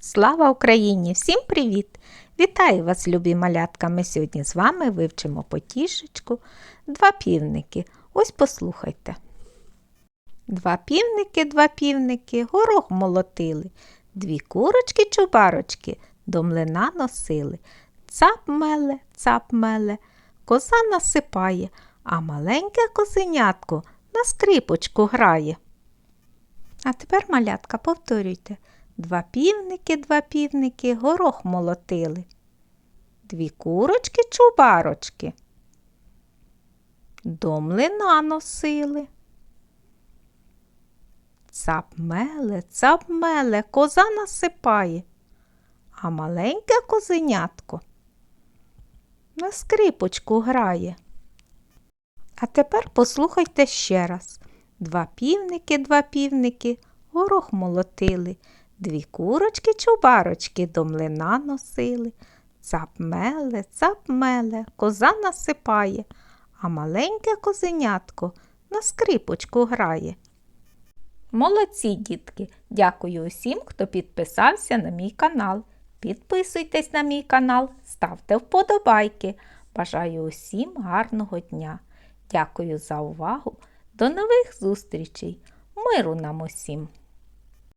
Слава Україні! Всім привіт! Вітаю вас, любі малятка! Ми сьогодні з вами вивчимо потішечку два півники. Ось послухайте. Два півники, два півники, горох молотили, дві курочки чубарочки до млина носили. Цап меле, цап меле, коза насипає, а маленьке козенятко на скрипочку грає. А тепер, малятка, повторюйте. Два півники, два півники, горох молотили. Дві курочки, чубарочки. До млина носили. Цап меле, цап меле, коза насипає, а маленьке козенятко на скрипочку грає. А тепер послухайте ще раз. Два півники, два півники, горох молотили, дві курочки, чубарочки до млина носили. Цап меле, цап меле, коза насипає, а маленьке козенятко на скрипочку грає. Молодці, дітки! Дякую усім, хто підписався на мій канал. Підписуйтесь на мій канал, ставте вподобайки. Бажаю усім гарного дня. Дякую за увагу. До нових зустрічей. Миру нам усім!